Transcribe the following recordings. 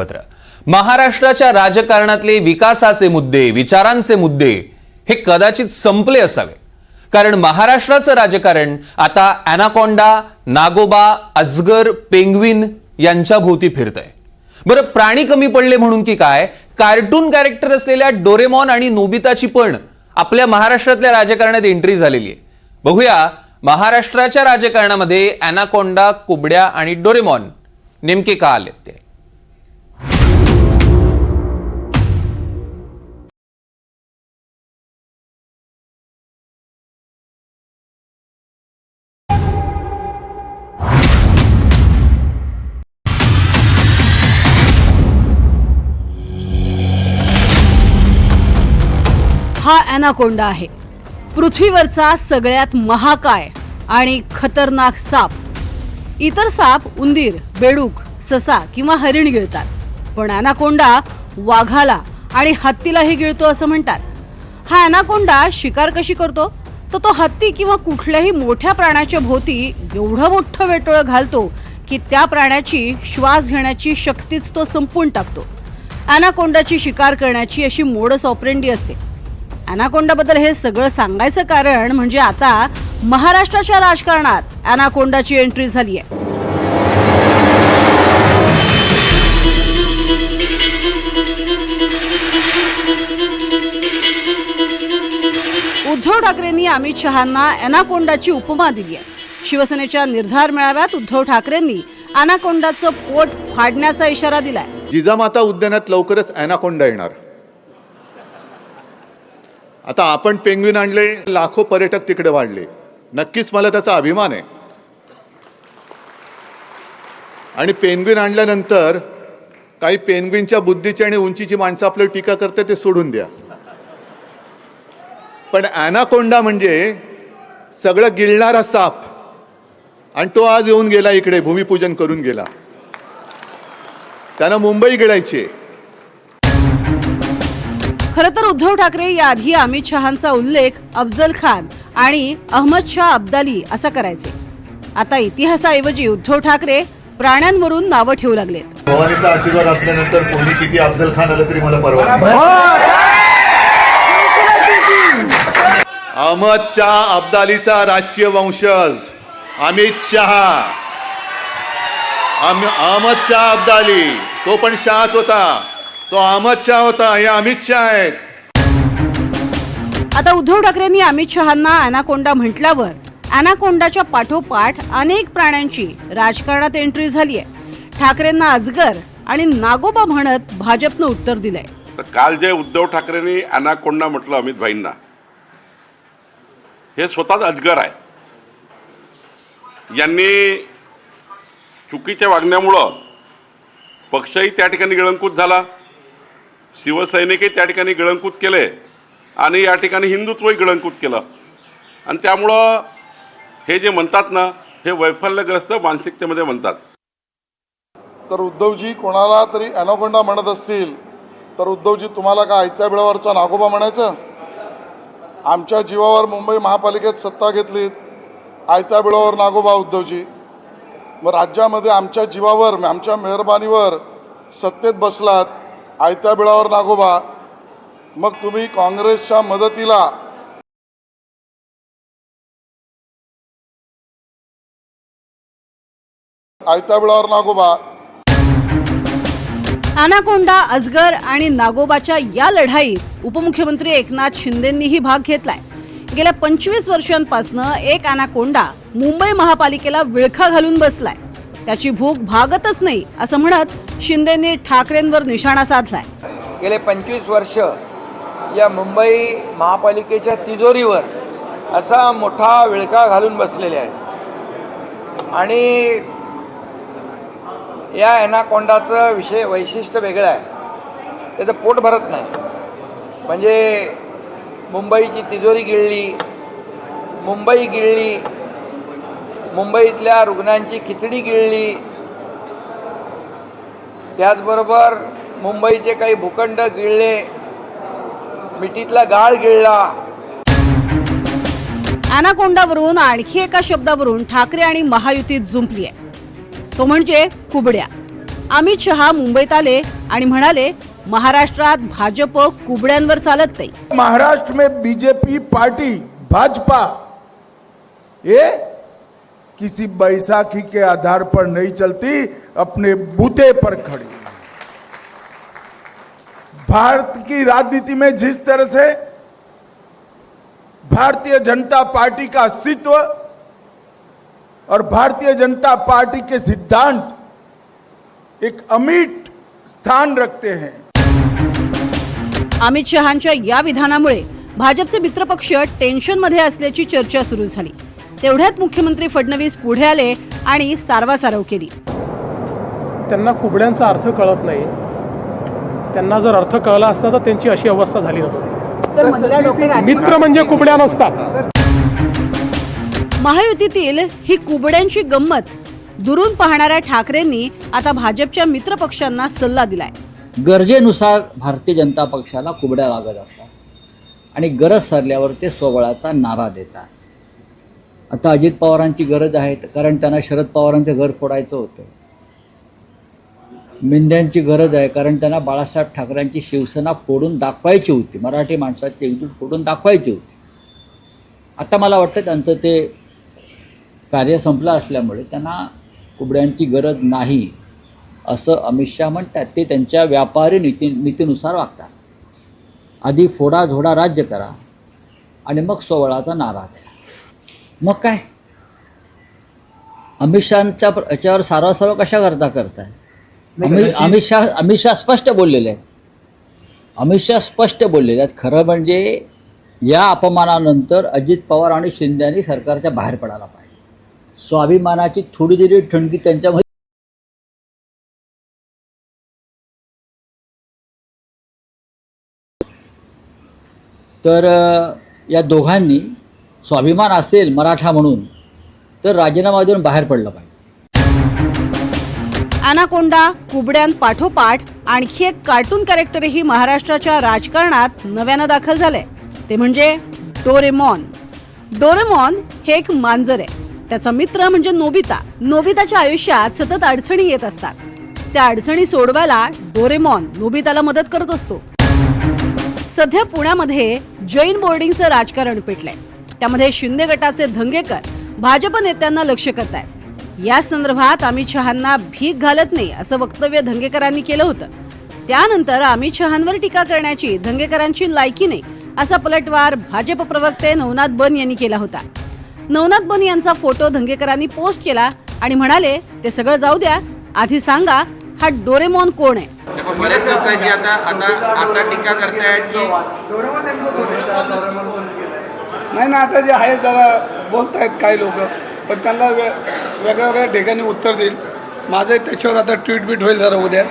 बातमीपत्र महाराष्ट्राच्या राजकारणातले विकासाचे मुद्दे विचारांचे मुद्दे हे कदाचित संपले असावे. कारण महाराष्ट्राचं राजकारण आता अॅनाकोंडा नागोबा अजगर पेंग्विन यांच्या भोवती फिरतंय. बरं प्राणी कमी पडले म्हणून की काय? कार्टून कॅरेक्टर असलेल्या डोरेमॉन आणि नोबिताची पण आपल्या महाराष्ट्रातल्या राजकारणात एंट्री झालेली आहे. बघूया महाराष्ट्राच्या राजकारणामध्ये अॅनाकोंडा कुबड्या आणि डोरेमॉन नेमके का आलेत ते? हा अॅनाकोंडा आहे. पृथ्वीवरचा सगळ्यात महाकाय आणि खतरनाक साप. इतर साप उंदीर बेडूक ससा किंवा हरिण गिळतात. पण अॅनाकोंडा वाघाला आणि हत्तीलाही गिळतो असं म्हणतात. हा अॅनाकोंडा शिकार कशी करतो? तर तो हत्ती किंवा कुठल्याही मोठ्या प्राण्याच्या भोवती एवढं मोठं वेटोळं घालतो की त्या प्राण्याची श्वास घेण्याची शक्तीच तो संपून टाकतो. अॅनाकोंडाची शिकार करण्याची अशी मोडस ऑपरेंडी असते. अॅनाकोंडाबद्दल हे सगळं सांगायचं कारण म्हणजे आता महाराष्ट्राच्या राजकारणात अॅनाकोंडाची एंट्री झाली आहे. उद्धव ठाकरेंनी अमित शहांना अॅनाकोंडाची उपमा दिली आहे. शिवसेनेच्या निर्धार मेळाव्यात उद्धव ठाकरेंनी अॅनाकोंडाचं पोट फाडण्याचा इशारा दिलाय. जिजामाता उद्यानात लवकरच अॅनाकोंडा येणार. आता आपण पेंग्विन आणले लाखो पर्यटक तिकडे वाढले. नक्कीच मला त्याचा अभिमान आहे. आणि पेंग्विन आणल्यानंतर काही पेंग्विनच्या बुद्धीची आणि उंचीची माणसं आपल्याला टीका करते ते सोडून द्या. पण अॅनाकोंडा म्हणजे सगळं गिळणारा साप. आणि तो आज येऊन गेला इकडे भूमिपूजन करून गेला. त्यानं मुंबई गिळायची. खरं तर उद्धव ठाकरे याआधी अमित शहांचा उल्लेख अफजल खान आणि अहमद शाह अब्दाली असा करायचे. आता इतिहासाऐवजी उद्धव ठाकरे प्राण्यांवरून नावं ठेवू लागलेत. भवानीचा आशीर्वाद असल्यानंतर कोणी किती अफजल खान आलं तरी मला परवा नाही. अहमद शाह अब्दालीचा राजकीय वंशज अमित शहा. अहमद शाह अब्दाली तो पण शहाच होता. तो अहमद शाह होता हे अमित शाह आहेत. आता उद्धव ठाकरेंनी अमित शहांना अॅनाकोंडा म्हटल्यावर अॅनाकोंडाच्या पाठोपाठ अनेक प्राण्यांची राजकारणात एंट्री झाली आहे. ठाकरेंना अजगर आणि नागोबा म्हणत भाजपनं उत्तर दिलंय. तर काल जे उद्धव ठाकरेंनी अनाकोंडा म्हटलं अमित भाईंना हे स्वतःच अजगर आहे. यांनी चुकीच्या वागण्यामुळं पक्षही त्या ठिकाणी गिळंकृत झाला. शिवसैनिकही त्या ठिकाणी गिळंकूत केले आणि या ठिकाणी हिंदुत्वही गिळंकूत केलं. आणि त्यामुळं हे जे म्हणतात ना हे वैफल्यग्रस्त मानसिकतेमध्ये म्हणतात. तर उद्धवजी कोणाला तरी ॲनोकोंडा म्हणत असतील तर उद्धवजी तुम्हाला का आयत्या बिळावरचा नागोबा म्हणायचं? आमच्या जीवावर मुंबई महापालिकेत सत्ता घेतलीत आयत्या बिळावर नागोबा उद्धवजी. मग राज्यामध्ये आमच्या जीवावर आमच्या मेहरबानीवर सत्तेत बसलात आयत्या बिळावर नागोबा. मग तुम्ही काँग्रेसच्या मदतीला आयत्या बिळावर नागोबा. अनाकोंडा अजगर आणि नागोबाच्या या लढाईत उपमुख्यमंत्री एकनाथ शिंदेंनीही भाग घेतलाय. गेल्या पंचवीस वर्षांपासनं एक अनाकोंडा मुंबई महापालिकेला विळखा घालून बसलाय. त्याची भूक भागतच नाही असं म्हणत शिंदेंनी ठाकरेंवर निशाणा साधलाय. गेले पंचवीस वर्ष या मुंबई महापालिकेच्या तिजोरीवर असा मोठा विळका घालून बसलेले आहे आणि या एनाकोंडाचं विषय वैशिष्ट्य वेगळं आहे. त्याचं पोट भरत नाही. म्हणजे मुंबईची तिजोरी गिळली मुंबई गिळली मुंबईतल्या रुग्णांची खिचडी गिळली त्याचबरोबर मुंबईचे काही भूखंड गिळले मिठीतला गाळ गिळला. अनाकोंडावरून आणखी एका शब्दावरून ठाकरे आणि महायुतीत जुंपली आहे तो म्हणजे कुबड्या. अमित शहा मुंबईत आले आणि म्हणाले महाराष्ट्रात भाजप कुबड्यांवर चालत नाही. महाराष्ट्र में बीजेपी पार्टी भाजपा ये किसी बैसाखी के आधार पर नहीं चलती अपने बूते पर खड़ी। भारत की राजनीति में जिस तरह से भारतीय जनता पार्टी का अस्तित्व और भारतीय जनता पार्टी के सिद्धांत एक अमिट स्थान रखते हैं। अमित शहांच्या या विधानामुळे भाजपचे मित्रपक्ष टेन्शनमध्ये असल्याची चर्चा सुरू झाली. तेवढ्यात मुख्यमंत्री फडणवीस पुढे आले आणि सारवासारव केली. त्यांना कुबड्यांचा अर्थ कळत नाही. त्यांना जर अर्थ कळला असता तर त्यांची अशी अवस्था झाली नसती. मित्र म्हणजे कुबड्या नसतात. महायुतीतील ही कुबड्यांची गंमत दुरून पाहणाऱ्या ठाकरेंनी आता भाजपच्या मित्रपक्षांना सल्ला दिलाय. गरजेनुसार भारतीय जनता पक्षाला कुबड्या लागत असतात. आणि गरज सरल्यावर ते स्वबळाचा नारा देतात. आता अजित पवारांची गरज आहे कारण त्यांना शरद पवारांचं घर फोडायचं होतं. मेंढ्यांची गरज आहे कारण त्यांना बाळासाहेब ठाकरेंची शिवसेना फोडून दाखवायची होती. मराठी माणसाची एकजूट फोडून दाखवायची होती. आता मला वाटतं त्यांचं ते कार्य संपलं असल्यामुळे त्यांना कुबड्यांची गरज नाही असं अमित शहा म्हणतात. ते त्यांच्या व्यापारी नीती नीतीनुसार वागतात. आधी फोडा झोडा राज्य करा आणि मग सोवळाचा नारा द्या. मग काय? अमित शहाच्या याच्यावर सारवासारव कशा करता करताय? अमित अमित शहा अमित शहा स्पष्ट बोललेले आहेत. अमित शहा स्पष्ट बोललेले आहेत. खरं म्हणजे या अपमानानंतर अजित पवार आणि शिंदे यांनी सरकारच्या बाहेर पडायला पाहिजे. स्वाभिमानाची थोडी जरी ठणकी त्यांच्यामध्ये तर या दोघांनी स्वाभिमान असेल मराठा म्हणून तर राजीनामा देऊन बाहेर पडलं पाहिजे. अनाकोंडा कुबड्यांपाठोपाठ आणखी एक कार्टून कॅरेक्टरही महाराष्ट्राच्या राजकारणात नव्यानं दाखल झालंय. ते म्हणजे डोरेमॉन. डोरेमॉन हे एक मांजर आहे. त्याचा मित्र म्हणजे नोबिता. नोबिताच्या आयुष्यात सतत अडचणी येत असतात. त्या अडचणी सोडवायला डोरेमॉन नोबिताला मदत करत असतो. सध्या पुण्यामध्ये जैन बोर्डिंगचं राजकारण पेटलंय. त्यामध्ये शिंदे गटाचे धंगेकर भाजप नेत्यांना लक्ष करतायत. या संदर्भात अमित शहांना भीक घालत नाही असं वक्तव्य धंगेकरांनी केलं होतं. त्यानंतर अमित शहांवर टीका करण्याची धंगेकरांची लायकी नाही असा पलटवार भाजप प्रवक्ते नवनाथ बन यांनी केला होता. नवनाथ बन यांचा फोटो धंगेकरांनी पोस्ट केला आणि म्हणाले ते सगळं जाऊ द्या आधी सांगा हा डोरेमॉन कोण आहे? बरेच लोकांची आता आता आता टीका करतायत की नाही ना आता जे आहे जरा बोलत आहेत काही लोक पण त्यांना वेगळ्या वेगळ्या ठिकाणी उत्तर देईल. माझं त्याच्यावर आता ट्विट बीट होईल जरा उद्या.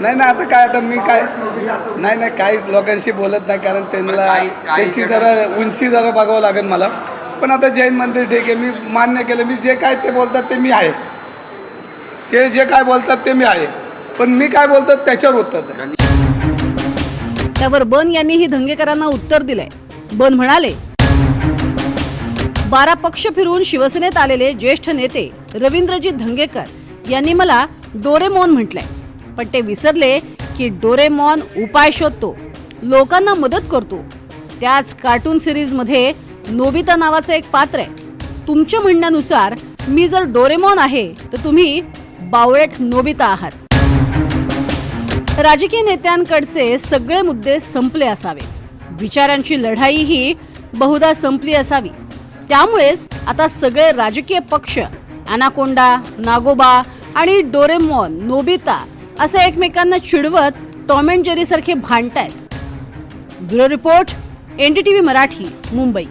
नाही ना आता काय आता मी काय नाही नाही काही लोकांशी बोलत नाही कारण त्यांना त्यांची जरा उंची जरा बघावं लागेल मला. पण आता जैन मंदिर ठीक आहे मी मान्य केलं. मी जे काय ते बोलतात ते मी आहे. ते जे काय बोलतात ते मी आहे. पण मी काय बोलतात त्याच्यावर उत्तर द्या. त्यावर बन यांनीही धंगेकरांना उत्तर दिलंय. बन म्हणाले बारा पक्ष फिरून शिवसेनेत आलेले ज्येष्ठ नेते रवींद्रजी धंगेकर यांनी मला डोरेमॉन म्हटलंय. पण ते विसरले की डोरेमॉन उपाय शोधतो लोकांना मदत करतो. त्याच कार्टून सिरीजमध्ये नोबिता नावाचं एक पात्र आहे. तुमच्या म्हणण्यानुसार मी जर डोरेमॉन आहे तर तुम्ही बावळेट नोबिता आहात. राजकीय नेत्यांकडचे सगळे मुद्दे संपले असावे. विचारांची लढाई ही बहुधा संपली असावी. त्यामुळेच आता सगळे राजकीय पक्ष अनाकोंडा नागोबा आणि डोरेमॉन नोबिता असे एकमेकांना चिडवत टॉम अँड जेरी सारखे भांडतायत. Bureau report NDTV Marathi Mumbai.